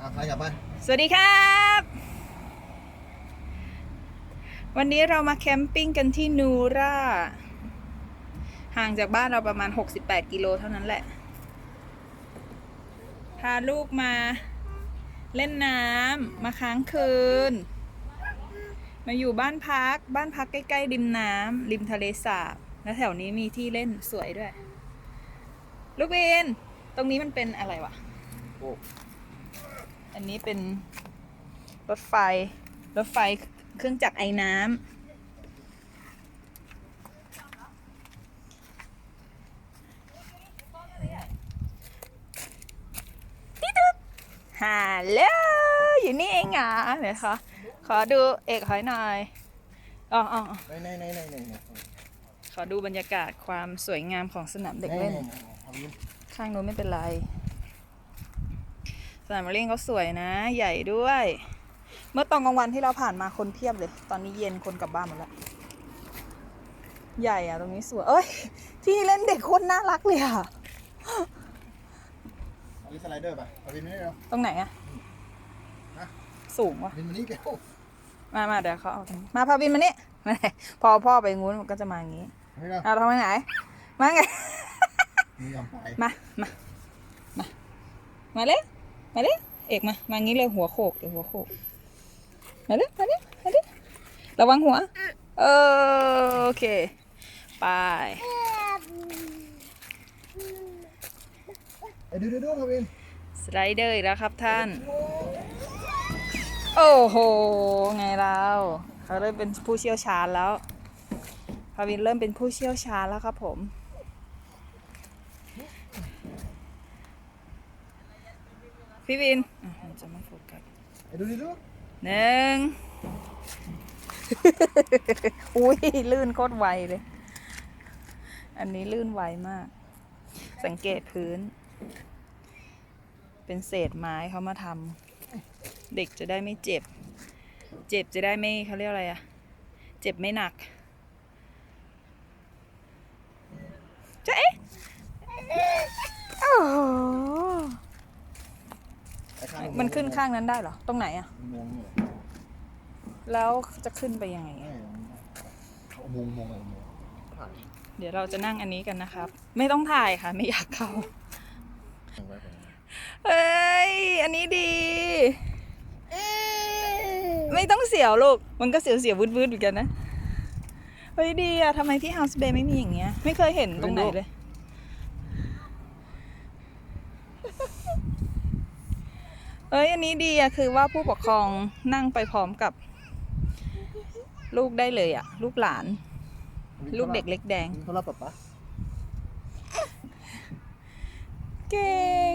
อะใครกลับไปสวัสดีครับ วันนี้เรามาแคมปิ้งกันที่นูราห่างจากบ้านเราประมาณ 68 กิโลเท่านั้นแหละ พาลูกมาเล่นน้ำมาค้างคืน มาอยู่บ้านพัก บ้านพักใกล้ๆริมน้ำริมทะเลสาบ แล้วแถวนี้มีที่เล่นสวยด้วย ลูกเวนตรงนี้มันเป็นอะไรวะ โอ้ อันนี้เป็นรถไฟ รถไฟเครื่องจักรไอ้น้ำติ๊ดตุ๊ดฮัลโหลอยู่นี่เองเหรอเดี๋ยวขอขอดูเอกหอยหน่อยอ๋ออ๋ออ๋อไหนไหนไหนไหนไหนไหนขอดูบรรยากาศความสวยงามของสนามเด็กเล่นทำนี้ข้างนู้นไม่เป็นไร สนามเล่นเขาสวยนะ ใหญ่ด้วย เมื่อตอนกลางวันที่เราผ่านมาคนเพียบเลย ตอนนี้เย็นคนกลับบ้านหมดแล้ว ใหญ่อะตรงนี้สวย เอ้ย ที่เล่นเด็กโคตรน่ารักเลยอะอันนี้สไลเดอร์ป่ะเอาวินมานี่เร็วตรงไหนอะฮะสูงวะวินมานี่เร็วมามาเดี๋ยวเขาเอาตรงนี้มาพาวินมานี่มาไหนพอพ่อไปงู้นมันก็จะมาอย่างนี้ไม่เร็วเอาทำไมไหน มาไง มึงยอมไปมา มา มา มาเลย มาเลยเอกมา มางี้เลยหัวโขกเดี๋ยวหัวโขก มาเลยมาเลยมาเลยระวังหัว เออโอเค ไปไอ้ดูดูดูครับวินสไลเดอร์อีกแล้วครับท่าน โอ้โห ไงเราเขาเริ่มเป็นผู้เชี่ยวชาญแล้วพาวินเริ่มเป็นผู้เชี่ยวชาญแล้วครับผม พี่วินอะมันจะไม่โฟกัสไอ้ดูดูดูหนึ่ง อุ้ยลื่นโคตรไวเลย อันนี้ลื่นไวมาก สังเกตพื้น เป็นเศษไม้เขามาทำเด็กจะได้ไม่เจ็บ เจ็บจะได้ไม่เขาเรียกอะไรอะเจ็บไม่หนักจะเอ๊ะโอ้โห ไอ้ข้าง มันขึ้นข้างนั้นได้เหรอ ตรงไหนอะมงเนี่ยแล้วจะขึ้นไปยังไงไม่อะเขามงมงอะไรมงผ่านเดี๋ยวเราจะนั่งอันนี้กันนะครับ ไม่ต้องถ่ายค่ะ ไม่อยากเข้า ไว้ก่อนเอ้ย อันนี้ดี ไม่ต้องเสียวลูก มันก็เสียวเสียววืดวืดๆเหมือนกันนะ เฮ้ยดีอะทำไมที่ House Bay ไม่มีอย่างเงี้ย ไม่เคยเห็นตรงไหนเลย เอ้ยอันนี้ดีอะคือว่าผู้ปกครองนั่งไปพร้อมกับ ลูกได้เลยอะลูกหลาน ลูกเด็กเล็กแดงวินเขารับปะปะเก่ง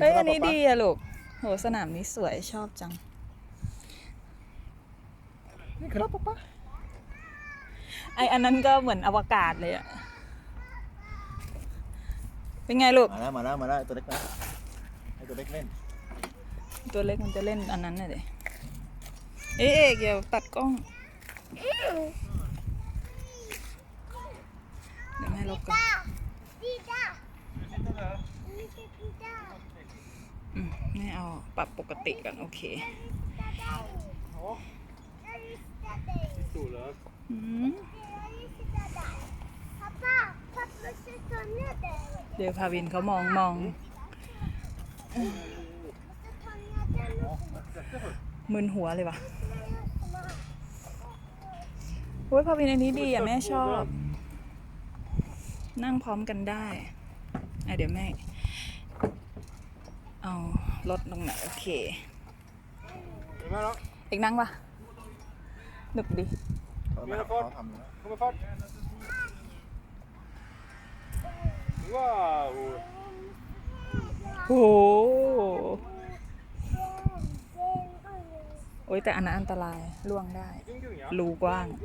เฮ้ยอันนี้ดีอะลูกโหสนามนี้สวยชอบจัง นี่เขารับปะปะไออันนั้นก็เหมือนอวกาศเลยอะเป็นไงลูก มาแล้วมาแล้วมาแล้วไอ้ตัวเล็กนะไอ้ตัวเล็กเล่น ตัวเล็กมันจะเล่นอันนั้นน่ะเดเอ๊ะเอกอย่าตัดกล้องเดี๋ยวแม่ลบก่อนอืมแม่เอาปรับปกติก่อนโอเคอืมเดี๋ยวพาวินเขามองมอง มึนหัวเลยวะโอ้ยพาวินอันนี้ดีอะแม่ชอบ นั่งพร้อมกันได้อะเดี๋ยวแม่ เอารถลงไหนอยโอเคเอกนั่งปะหนึบดิเขาแบบเขาทำนะ Kom fart! Wow! โอ้ โหโอ้ยแต่อันนั้นอันตรายล่วงได้ Vilken gunga? รูกว้าง Ja,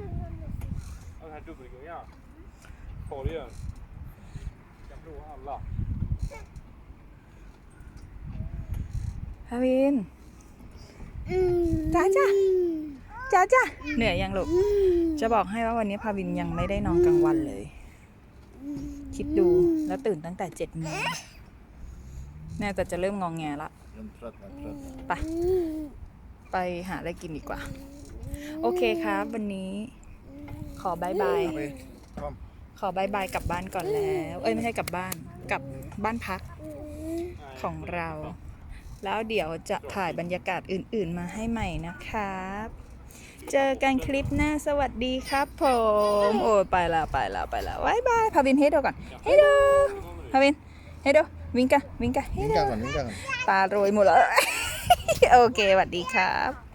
Den här dubbelgungan. Farlig den. Kan prova alla. พาวินจ้าจ้าจ้าจ้าเหนื่อยยังลูกจะบอกให้ว่าวันนี้พาวินยังไม่ได้นอนกลางวันเลย คิดดูแล้วตื่นตั้งแต่เจ็ดโมงแน่แต่จะเริ่มงองแงละเมันเพลิดมันเพลิดไป ไปหาอะไรกินดีกว่า โอเคครับ วันนี้ ขอบายบาย เอาไปพร้อมขอบายบายกลับบ้านก่อนแล้ว เอ้ยไม่ใช่กลับบ้านกลับบ้านพักของเรา แล้วเดี๋ยวจะถ่ายบรรยากาศอื่น ๆ มาให้ใหม่นะครับ เจอกันคลิปหน้าสวัสดีครับผม โอ้ยไปแล้วไปแล้วไปแล้วบายบายพาวินเฮดโดก่อนเฮดโดพาวินเฮดโดวิงกะวิงกะเฮวิ่งดโดกันก่อนวิ่งกันก่อน ตาโรยหมดแล้ว โอเคสวัสดีครับ